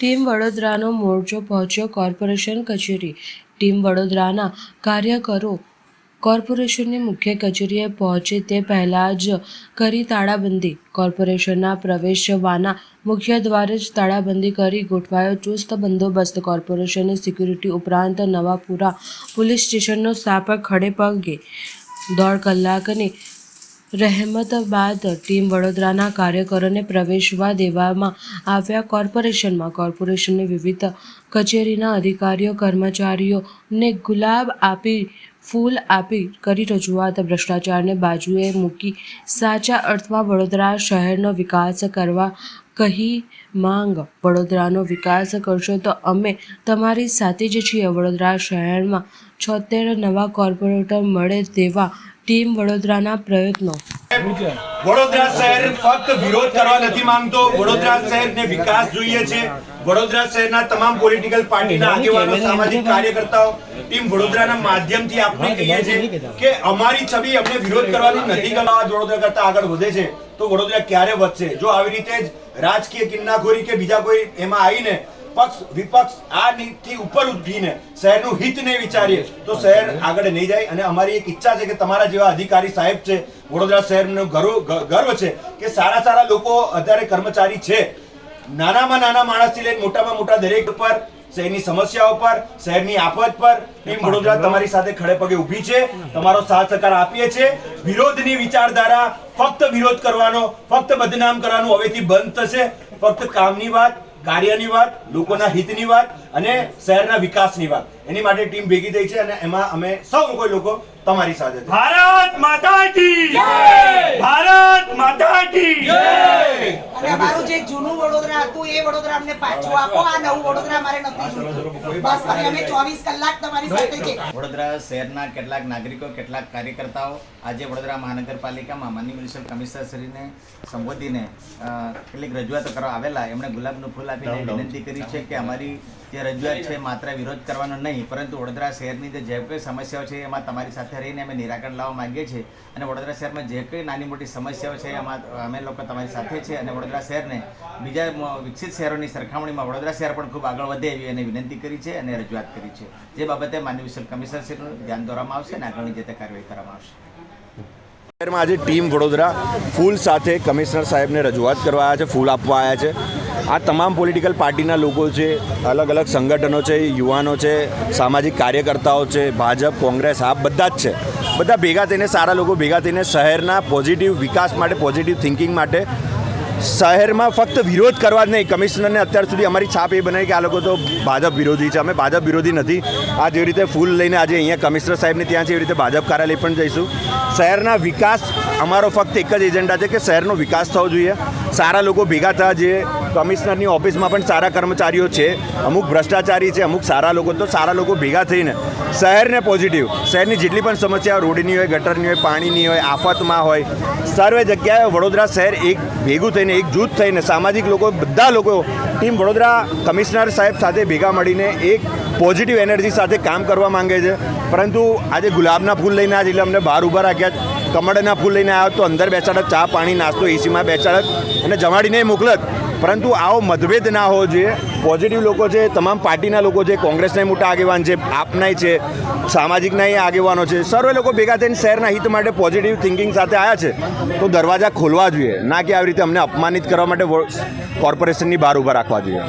Team વડોદરાનો મોરચો પહોંચ્યો corporation કચેરી. ટીમ વડોદરાના કાર્યકરો કોર્પોરેશનની મુખ્ય કચેરીએ પહોંચે તે પહેલાં જ કરી તાળાબંધી. કોર્પોરેશનના પ્રવેશવાના મુખ્ય દ્વારે જ તાળાબંધી કરી ગોઠવાયો ચુસ્ત બંદોબસ્ત. કોર્પોરેશનની સિક્યુરિટી ઉપરાંત નવાપુરા પોલીસ સ્ટેશનનો સ્થાપક ખડે પગે દોઢ કલાકની રહેમત બાદ ટીમ વડોદરાના કાર્યકરોને પ્રવેશવા દેવામાં આવ્યા. કોર્પોરેશનમાં કોર્પોરેશનની વિવિધ કચેરીના અધિકારીઓ, કર્મચારીઓને ગુલાબ આપી, ફૂલ આપી કરી રજૂઆત. ભ્રષ્ટાચારને બાજુએ મૂકી સાચા અર્થમાં વડોદરા શહેરનો વિકાસ કરવા કહી માંગ, વડોદરાનો વિકાસ કરશો તો અમે તમારી સાથે જ છીએ. વડોદરા શહેરમાં છોતેર નવા કોર્પોરેટર મળે તેવા ટીમ વડોદરાના પ્રયત્નો. વડોદરા શહેર ફક્ત વિરોધ કરવા નથી માંગતો. વડોદરા શહેરને વિકાસ જોઈએ છે. વડોદરા શહેરના તમામ પોલિટિકલ પાર્ટીના આગેવાનો, સામાજિક કાર્યકર્તાઓ, ટીમ વડોદરાના માધ્યમથી આપણે કહીએ છીએ કે અમારી છબી અમને વિરોધ કરવાની નથી. કરવા વડોદરા કરતા આગળ વધે છે. તો વડોદરા ક્યારે વધશે? જો આવી રીતે જ રાજકીય કિન્નાખોરી કે બીજા કોઈ એમાં આવીને પક્ષ, વિપક્ષ આ નીતિ ઉપર ઉઠીને શહેરનું હિત નહીં વિચારીએ, તો શહેર આગળ નહીં જાય. અને અમારી એક ઈચ્છા છે કે તમારા જેવા અધિકારી સાહેબ છે, વડોદરા શહેરનો ગર્વ ગર્વ છે કે સારા સારા લોકો અત્યારે કર્મચારી છે. નાનામાં નાના માણસથી લઈને મોટામાં મોટા દરેક પર શહેરની સમસ્યાઓ પર શહેરની આફત પર ટીમ વડોદરા તમારી સાથે ખડે પગે ઊભી છે. તમારો સાથ સહકાર આપીએ છીએ. વિરોધની વિચારધારા ફક્ત વિરોધ કરવાનો ફક્ત બદનામ કરવાનું હવેથી બંધ થશે. ફક્ત કામની વાત કાર્યની વાત લોકોના હિતની વાત અને શહેરના વિકાસની વાત. એની માટે ટીમ ભેગી થઈ છે અને એમાં અમે સૌ કોઈ લોકો તમારી સાથે ભારત માતા ભારત માતા કી અને અમારું જે જૂનું વડોદરા અમને પાછું આપો. આ નવું વડોદરા અમારે નથી જોઈતું. બસ હવે અમે ચોવીસ કલાક તમારી સાથે છે વડોદરા શહેરના કેટલાક નાગરિકો કેટલાક કાર્યકર્તાઓ આજે વડોદરા મહાનગરપાલિકામાં માનનીય મ્યુનિસિપલ કમિશનરશ્રીને સંબોધીને કેટલીક રજૂઆતો કરવા આવેલા. એમણે ગુલાબનું ફૂલ આપીને વિનંતી કરી છે કે અમારી જે રજૂઆત છે માત્ર વિરોધ કરવાનો નહીં પરંતુ વડોદરા શહેરની જે જે કોઈ સમસ્યાઓ છે એમાં તમારી સાથે રહીને અમે નિરાકરણ લાવવા માંગીએ છીએ. અને વડોદરા શહેરમાં જે કંઈ નાની મોટી સમસ્યાઓ છે એમાં અમે લોકો તમારી સાથે છે અને વડોદરા શહેરને બીજા વિકસિત શહેરોની સરખામણીમાં વડોદરા શહેર પણ ખૂબ આગળ વધે એવી એને વિનંતી કરી છે અને રજૂઆત કરી છે. જે બાબતે માનનીય કમિશનર કમિશનરશ્રીનું ધ્યાન દોરવામાં આવશે અને આગળની જે કાર્યવાહી કરવામાં આવશે. શહેરમાં આજે ટીમ વડોદરા ફૂલ સાથે કમિશનર સાહેબને રજૂઆત કરવા આવ્યા છે, ફૂલ આપવા આવ્યા છે. આ તમામ પોલિટિકલ પાર્ટીના લોકો છે, અલગ અલગ સંગઠનો છે, યુવાનો છે, સામાજિક કાર્યકર્તાઓ છે, ભાજપ, કોંગ્રેસ આ બધા જ છે. બધા ભેગા થઈને, સારા લોકો ભેગા થઈને શહેરના પોઝિટિવ વિકાસ માટે, પોઝિટિવ થિંકિંગ માટે શહેરમાં ફક્ત વિરોધ કરવા જ નહીં, કમિશનરને અત્યાર સુધી અમારી છાપ એ બનાવી કે આ લોકો તો ભાજપ વિરોધી છે. અમે ભાજપ વિરોધી નથી. આ જેવી રીતે ફૂલ લઈને આજે અહીંયા કમિશનર સાહેબને ત્યાં છે, એવી રીતે ભાજપ કાર્યાલય પણ જઈશું. શહેરના વિકાસ અમારો ફક્ત એક જ એજન્ડા છે કે શહેરનો વિકાસ થવો જોઈએ. સારા લોકો ભેગા થવા જે કમિશનરની ઓફિસમાં પણ સારા કર્મચારીઓ છે. અમુક ભ્રષ્ટાચારી છે, અમુક સારા લોકો. તો સારા લોકો ભેગા થઈને શહેરને પોઝિટિવ શહેરની જેટલી પણ સમસ્યા રોડની હોય, ગટરની હોય, પાણીની હોય, આફતમાં હોય, સર્વે જગ્યાએ વડોદરા શહેર એક ભેગું થઈને, એક જૂથ થઈને સામાજિક લોકો, બધા લોકો, ટીમ વડોદરા કમિશનર સાહેબ સાથે ભેગા મળીને એક પોઝિટિવ એનર્જી સાથે કામ કરવા માંગે છે. પરંતુ આજે ગુલાબના ફૂલ લઈને આજે એટલે અમને બહાર ઊભા રાખ્યા કમળના ફૂલ લઈને આવ્યો તો અંદર બેસાડત, ચા પાણી, નાસ્તો એસીમાં બેસાડત અને જમાડીને મોકલત પરંતુ આવો મતભેદ ના હોવો જોઈએ. પોઝિટિવ લોકો છે, તમામ પાર્ટીના લોકો છે, કોંગ્રેસના મોટા આગેવાન છે, આપનાય છે સામાજિકના આગેવાનો છે. સર્વે લોકો ભેગા થઈને શહેરના હિત માટે પોઝિટિવ થિંકિંગ સાથે આવ્યા છે. તો દરવાજા ખોલવા જોઈએ. ના કે આવી રીતે અમને અપમાનિત કરવા માટે કોર્પોરેશનની બહાર ઊભા રાખવા જોઈએ.